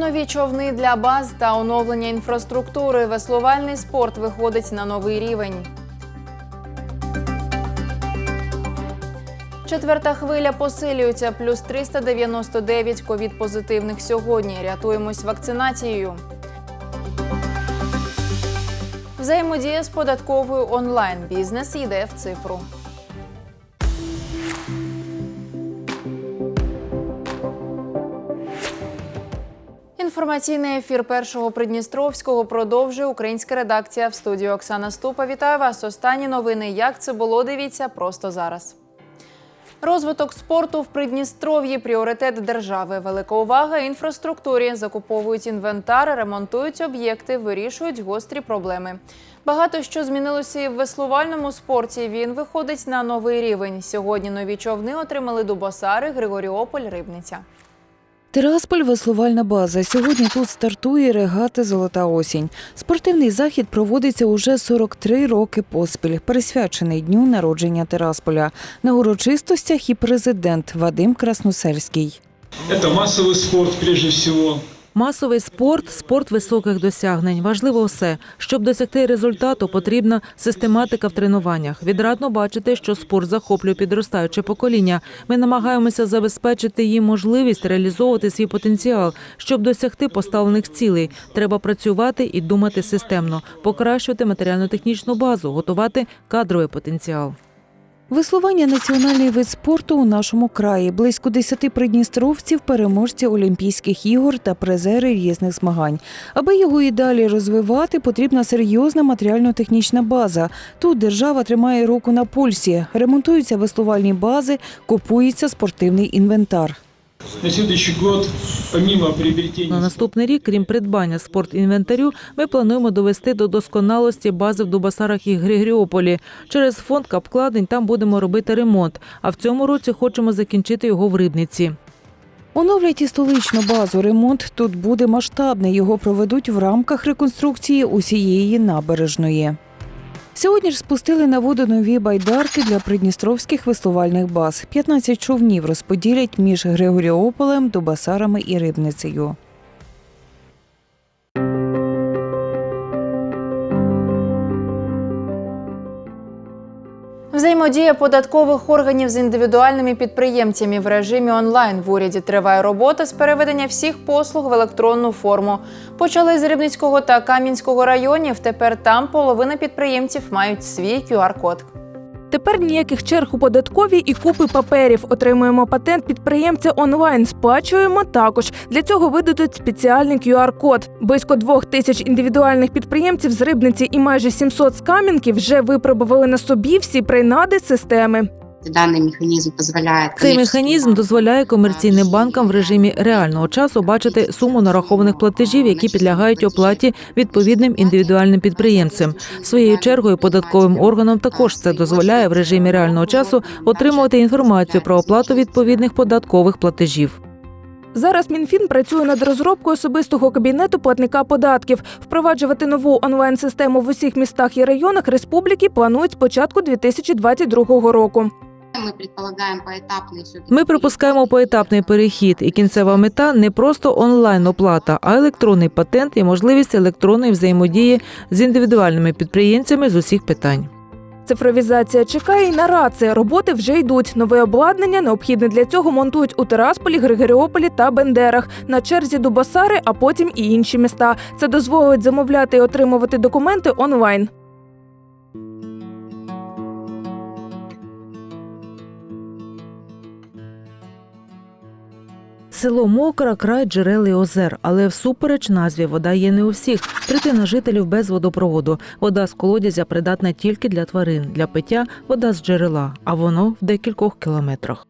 Нові човни для баз та оновлення інфраструктури. Веслувальний спорт виходить на новий рівень. Четверта хвиля посилюється. Плюс 399 ковід-позитивних сьогодні. Рятуємось вакцинацією. Взаємодія з податковою онлайн. Бізнес йде в цифру. Інформаційний ефір першого Придністровського продовжує українська редакція в студії Оксана Ступа. Вітаю вас. Останні новини. Як це було? Дивіться просто зараз. Розвиток спорту в Придністров'ї пріоритет держави. Велика увага інфраструктурі. Закуповують інвентар, ремонтують об'єкти, вирішують гострі проблеми. Багато що змінилося і в веслувальному спорті. Він виходить на новий рівень. Сьогодні нові човни отримали Дубосари, Григоріополь, Рибниця. Тирасполь веслувальна база. Сьогодні тут стартує регата Золота осінь. Спортивний захід проводиться уже 43 роки поспіль, присвячений дню народження Тирасполя. На урочистостях і президент Вадим Красносельський. Це масовий спорт прежде всего. Масовий спорт спорт високих досягнень. Важливо все. Щоб досягти результату, потрібна систематика в тренуваннях. Відрадно бачити, що спорт захоплює підростаюче покоління. Ми намагаємося забезпечити їм можливість реалізовувати свій потенціал. Щоб досягти поставлених цілей, треба працювати і думати системно, покращувати матеріально-технічну базу, готувати кадровий потенціал. Веслування національний вид спорту у нашому краї. Близько 10 придністровців, переможці Олімпійських ігор та призери різних змагань. Аби його і далі розвивати, потрібна серйозна матеріально-технічна база. Тут держава тримає руку на пульсі, ремонтуються веслувальні бази, купується спортивний інвентар. На следующий год, помимо приобретения... На наступний рік, крім придбання спортінвентарю, ми плануємо довести до досконалості бази в Дубасарах і Григоріополі. Через фонд капкладень там будемо робити ремонт. А в цьому році хочемо закінчити його в Рибниці. Оновлять і столичну базу. Ремонт тут буде масштабний. Його проведуть в рамках реконструкції усієї набережної. Сьогодні ж спустили на воду нові байдарки для придністровських веслувальних баз. 15 човнів розподілять між Григоріополем, Дубасарами і Рибницею. Взаємодія податкових органів з індивідуальними підприємцями в режимі онлайн в уряді триває робота з переведення всіх послуг в електронну форму. Почали з Рибницького та Кам'янського районів. Тепер там половина підприємців мають свій QR-код. Тепер ніяких черг у податковій і купи паперів. Отримуємо патент підприємця онлайн. Сплачуємо також. Для цього видадуть спеціальний QR-код. Близько двох тисяч індивідуальних підприємців з Рибниці і майже 700 з Кам'янки вже випробували на собі всі принади системи. Даний механізм дозволяє Цей механізм дозволяє комерційним банкам в режимі реального часу бачити суму нарахованих платежів, які підлягають оплаті відповідним індивідуальним підприємцям. Своєю чергою податковим органам також це дозволяє в режимі реального часу отримувати інформацію про оплату відповідних податкових платежів. Зараз Мінфін працює над розробкою особистого кабінету платника податків. Впроваджувати нову онлайн-систему в усіх містах і районах республіки планують з початку 2022 року. Ми предполагаємо поетапний. Ми припускаємо поетапний перехід, і кінцева мета не просто онлайн оплата, а електронний патент і можливість електронної взаємодії з індивідуальними підприємцями з усіх питань. Цифровізація чекає і на раці. Роботи вже йдуть. Нове обладнання необхідне для цього монтують у Тирасполі, Григоріополі та Бендерах. На черзі Дубасари, а потім і інші міста. Це дозволить замовляти і отримувати документи онлайн. Село Мокра край джерел і озер, але всупереч назві вода є не у всіх. Третина жителів без водопроводу. Вода з колодязя придатна тільки для тварин. Для пиття вода з джерела, а воно в декількох кілометрах.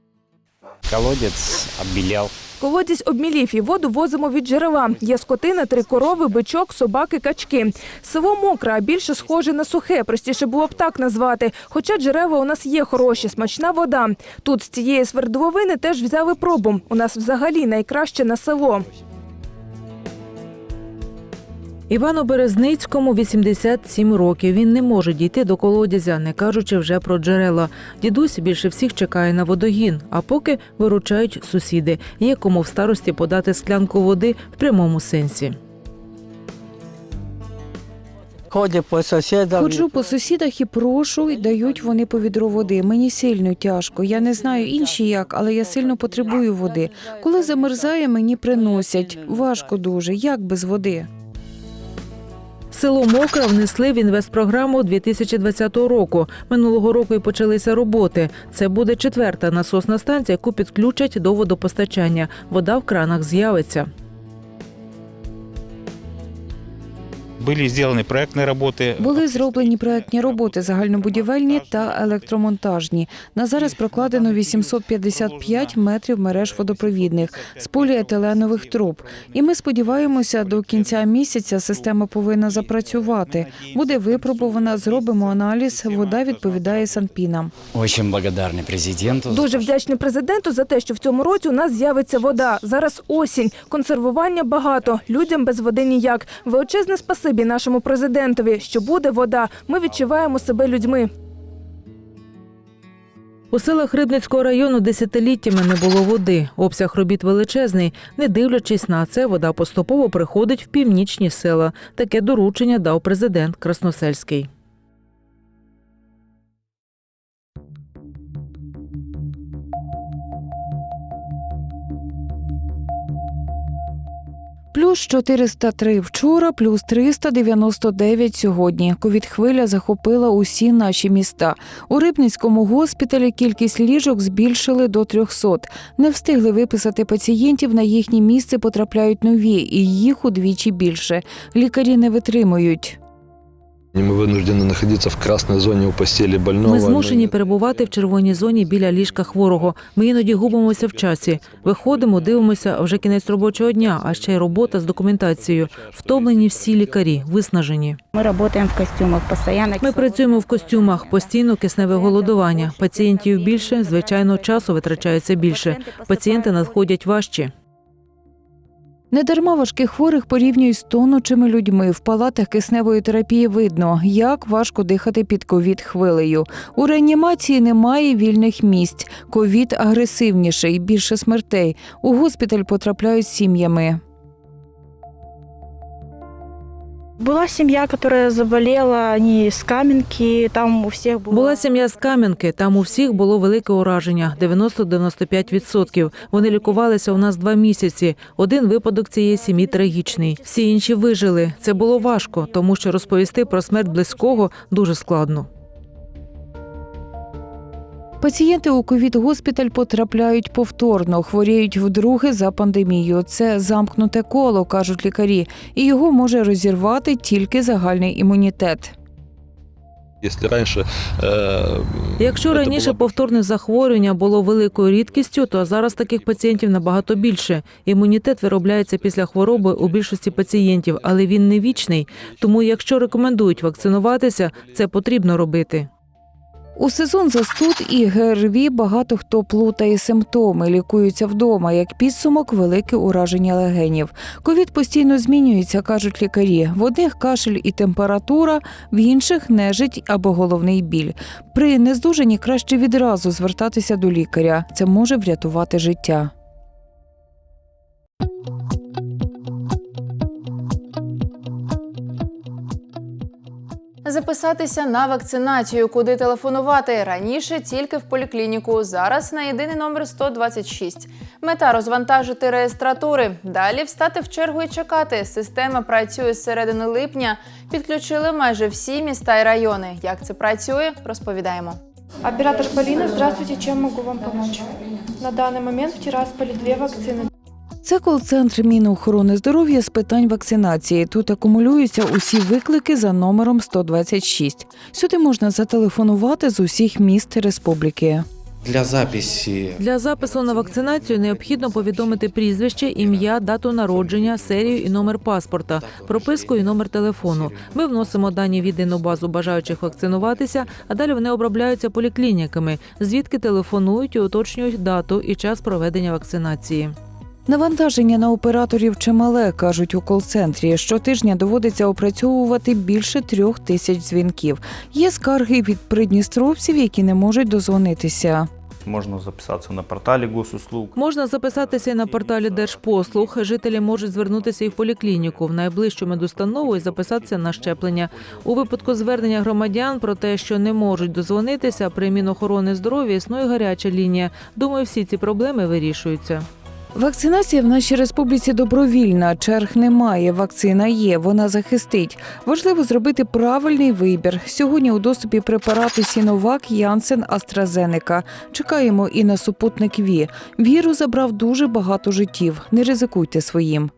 Колодець оббелел. Колодязь обмілів і воду возимо від джерела. Є скотина, три корови, бичок, собаки, качки. Село мокре, а більше схоже на сухе. Простіше було б так назвати. Хоча джерела у нас є хороші, смачна вода. Тут з цієї свердловини теж взяли пробу. У нас взагалі найкраще на село. Івану Березницькому 87 років. Він не може дійти до колодязя, не кажучи вже про джерела. Дідусь більше всіх чекає на водогін, а поки виручають сусіди. Є кому в старості подати склянку води в прямому сенсі. Ходять по сусідам. Ходжу по сусідах і прошу, і дають вони по відро води. Мені сильно тяжко. Я не знаю інші як, але я сильно потребую води. Коли замерзає, мені приносять. Важко дуже. Як без води? Село Мокра внесли в інвестпрограму 2020 року. Минулого року і почалися роботи. Це буде четверта насосна станція, яку підключать до водопостачання. Вода в кранах з'явиться. Были сделаны проектные работы. Були зроблені проектні роботи загальнобудівельні та електромонтажні. На зараз прокладено 855 метрів мереж водопровідних з поліетиленових труб. І ми сподіваємося, до кінця місяця система повинна запрацювати. Буде випробувана, зробимо аналіз. Вода відповідає санпінам. Очень благодарны президенту. Дуже вдячний президенту за те, що в цьому році у нас з'явиться вода. Зараз осінь, консервування багато, людям без води ніяк. Величезне спасибі нашому президентові, що буде вода. Ми відчуваємо себе людьми. У селах Рибницького району десятиліттями не було води. Обсяг робіт величезний. Не дивлячись на це, вода поступово приходить в північні села. Таке доручення дав президент Красносельський. Плюс 403 вчора, плюс 399 сьогодні. Ковід-хвиля захопила усі наші міста. У Рибницькому госпіталі кількість ліжок збільшили до 300. Не встигли виписати пацієнтів, на їхнє місце потрапляють нові, і їх удвічі більше. Лікарі не витримують. Мы вынуждены находиться в красной зоне у постели больного. Ми змушені перебувати в червоній зоні біля ліжка хворого. Ми іноді губимося в часі. Виходимо, дивимося, а вже кінець робочого дня, а ще й робота з документацією. Втомлені всі лікарі, виснажені. Мы работаем в костюмах постоянно. Ми працюємо в костюмах, постійно кисневе голодування. Пацієнтів більше, звичайно, часу витрачається більше. Пацієнти надходять важчі. Недарма важких хворих порівнюють з тонучими людьми. В палатах кисневої терапії видно, як важко дихати під ковід хвилею. У реанімації немає вільних місць. Ковід агресивніший, більше смертей. У госпіталь потрапляють сім'ями. Была сім'я, яка заболіла, они з Кам'янки, там у всіх було... Була сім'я з Кам'янки. Там у всіх було велике ураження 90-95%. Вони лікувалися у нас два місяці. Один випадок цієї сім'ї трагічний. Всі інші вижили. Це було важко, тому що розповісти про смерть близького дуже складно. Пацієнти у ковід-госпіталь потрапляють повторно, хворіють вдруге за пандемію. Це замкнуте коло, кажуть лікарі, і його може розірвати тільки загальний імунітет. Если раньше... э, Якщо это раніше было- повторне захворювання було великою рідкістю, то зараз таких пацієнтів набагато більше. Імунітет виробляється після хвороби у більшості пацієнтів, але він не вічний. Тому, якщо рекомендують вакцинуватися, це потрібно робити. У сезон застуд і ГРВІ багато хто плутає симптоми, лікуються вдома, як підсумок велике ураження легенів. Ковід постійно змінюється, кажуть лікарі. В одних кашель і температура, в інших нежить або головний біль. При нездужанні краще відразу звертатися до лікаря. Це може врятувати життя. Записатися на вакцинацію, куди телефонувати раніше тільки в поліклініку. Зараз на єдиний номер 126. Мета розвантажити реєстратури. Далі встати в чергу і чекати. Система працює з середини липня. Підключили майже всі міста і райони. Як це працює, розповідаємо. Оператор Полина, здравствуйте, чем могу вам помочь? На данный момент в Тирасполе две вакцины. Це кол-центр Мінохорони здоров'я з питань вакцинації. Тут акумулюються усі виклики за номером 126. Сюди можна зателефонувати з усіх міст республіки. Для записи Для запису на вакцинацію необхідно повідомити прізвище, ім'я, дату народження, серію і номер паспорта, прописку і номер телефону. Ми вносимо дані в єдину базу бажаючих вакцинуватися, а далі вони обробляються поліклініками, звідки телефонують і уточнюють дату і час проведення вакцинації. Навантаження на операторів чимале, кажуть у кол-центрі. Щотижня доводиться опрацьовувати більше трьох тисяч дзвінків. Є скарги від придністровців, які не можуть дозвонитися. Можна записатися на порталі госуслуг. Можна записатися і на порталі Держпослуг. Жителі можуть звернутися і в поліклініку в найближчу медустанову і записатися на щеплення. У випадку звернення громадян про те, що не можуть дозвонитися, при Мінохорони здоров'я існує гаряча лінія. Думаю, всі ці проблеми вирішуються. Вакцинація в нашій республіці добровільна. Черг немає. Вакцина є. Вона захистить. Важливо зробити правильний вибір. Сьогодні у доступі препарати Сіновак, Янсен, Астразенека. Чекаємо і на супутник Ві. Віру забрав дуже багато життів. Не ризикуйте своїм.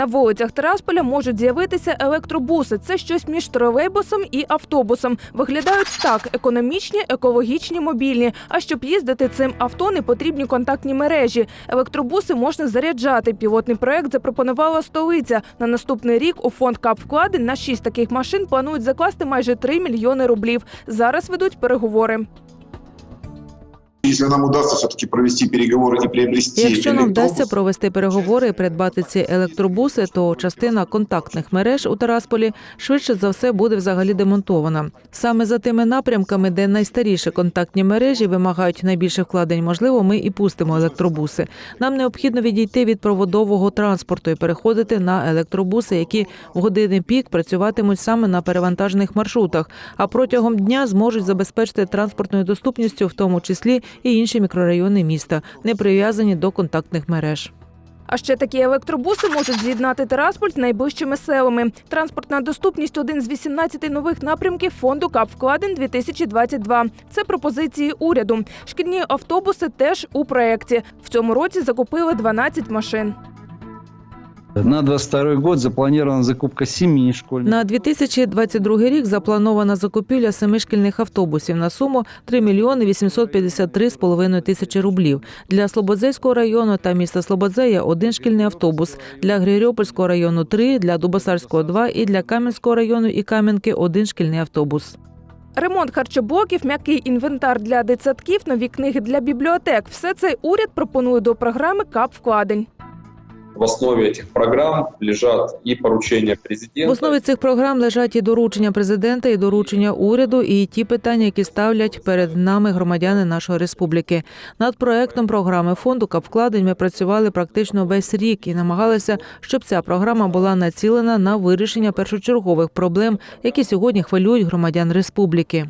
На вулицях Тирасполя можуть з'явитися електробуси. Це щось між тролейбусом і автобусом. Виглядають так: економічні, екологічні, мобільні. А щоб їздити цим авто, не потрібні контактні мережі. Електробуси можна заряджати. Пілотний проект запропонувала столиця. На наступний рік у фонд КАП вкладень на шість таких машин планують закласти майже 3 мільйони рублів. Зараз ведуть переговори. Если нам удастся все-таки провести переговоры и приобрести... Якщо нам вдасться провести переговори і придбати ці електробуси, то частина контактних мереж у Тарасполі швидше за все буде взагалі демонтована. Саме за тими напрямками, де найстаріші контактні мережі вимагають найбільше вкладень, можливо, ми і пустимо електробуси. Нам необхідно відійти від проводового транспорту і переходити на електробуси, які в години пік працюватимуть саме на перевантажених маршрутах, а протягом дня зможуть забезпечити транспортною доступністю, в тому числі і інші мікрорайони міста, не прив'язані до контактних мереж. А ще такі електробуси можуть з'єднати Тирасполь з найближчими селами. Транспортна доступність один з 18 нових напрямків фонду КАП вкладень 2022. Це пропозиції уряду. Шкільні автобуси теж у проєкті. В цьому році закупили 12 машин. На 22 год запланирована закупка семи школьных. На 2022 рік запланована закупівля семи шкільних автобусів на суму 3 мільйони 853,5 тисячі рублів. Для Слободзейського району та міста Слободзея один шкільний автобус, для Григорьопольського району три, для Дубосарського два і для Кам'янського району і Кам'янки один шкільний автобус. Ремонт харчоблоків, м'який інвентар для дитсадків, нові книги для бібліотек. Все це уряд пропонує до програми КАП вкладень. В основе этих программ лежат и поручения В основі цих програм лежать і доручення президента, і доручення уряду, і ті питання, які ставлять перед нами громадяни нашої республіки. Над проектом програми фонду капвкладень ми працювали практично весь рік і намагалися, щоб ця програма була націлена на вирішення першочергових проблем, які сьогодні хвилюють громадян республіки.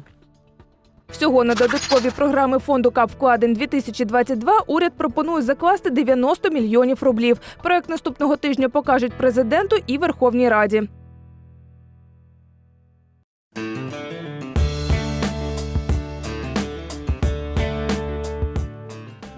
Всього на додаткові програми фонду КАП вкладень 2022 уряд пропонує закласти 90 мільйонів рублів. Проект наступного тижня покажуть президенту і Верховній Раді.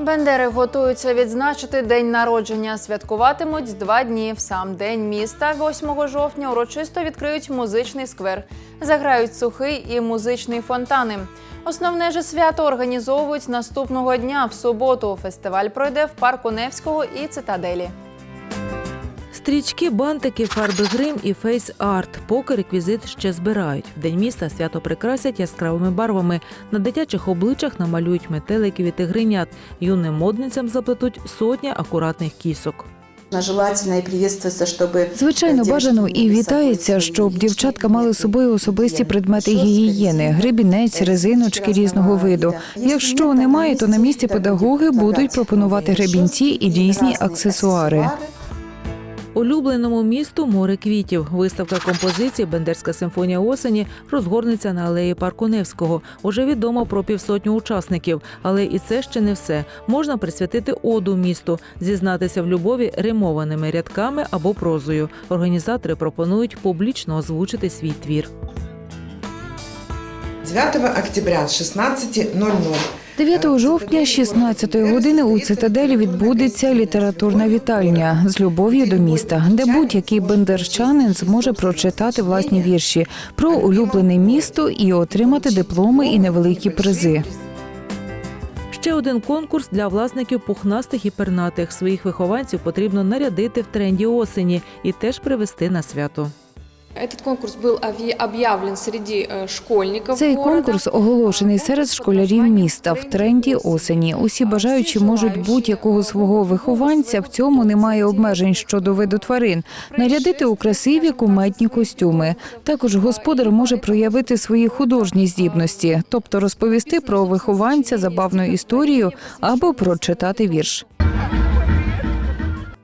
Бендери готуються відзначити день народження. Святкуватимуть два дні. В сам день міста 8 жовтня урочисто відкриють музичний сквер. Заграють сухий і музичний фонтани. Основне же свято організовують наступного дня в суботу. Фестиваль пройде в парку Невського і цитаделі. Стрічки, бантики, фарби грим і фейс-арт. Поки реквізит ще збирають. В день міста свято прикрасять яскравими барвами. На дитячих обличчях намалюють метеликів і тигренят. Юним модницям заплетуть сотні акуратних кісок. Звичайно, бажано і вітається, щоб дівчатка мали з собою особисті предмети гігієни, гребінець, резиночки різного виду. Якщо немає, то на місці педагоги будуть пропонувати гребінці і різні аксесуари. Улюбленому місту море квітів. Виставка композицій Бендерська симфонія осені розгорнеться на алеї парку Невського. Уже відомо про півсотню учасників, але і це ще не все. Можна присвятити оду місту, зізнатися в любові римованими рядками або прозою. Організатори пропонують публічно озвучити свій твір. 9 октября с 16.00 9 жовтня, з 16 години у цитаделі відбудеться літературна вітальня з любов'ю до міста, де будь-який бендерчанин зможе прочитати власні вірші про улюблене місто і отримати дипломи і невеликі призи. Ще один конкурс для власників пухнастих і пернатих. Своїх вихованців потрібно нарядити в тренді осені і теж привезти на свято. Этот конкурс был объявлен среди э, школьников Цей города. конкурс оголошений серед школярів міста в тренді осені. Усі бажаючі можуть будь-якого свого вихованця. В цьому немає обмежень щодо виду тварин. Нарядити у красиві куметні костюми. Також господар може проявити свої художні здібності, тобто розповісти про вихованця забавну історію або прочитати вірш.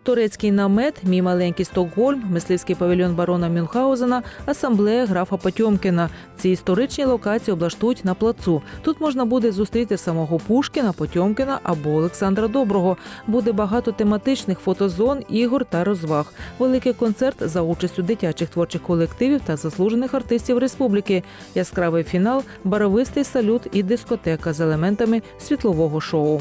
Турецький намет, мій маленький Стокгольм, мисливський павільйон барона Мюнхгаузена, асамблея графа Потьомкіна. Ці історичні локації облаштують на плацу. Тут можна буде зустріти самого Пушкіна, Потьомкіна або Олександра Доброго. Буде багато тематичних фотозон, ігор та розваг. Великий концерт за участю дитячих творчих колективів та заслужених артистів республіки. Яскравий фінал, баровистий салют і дискотека з елементами світлового шоу.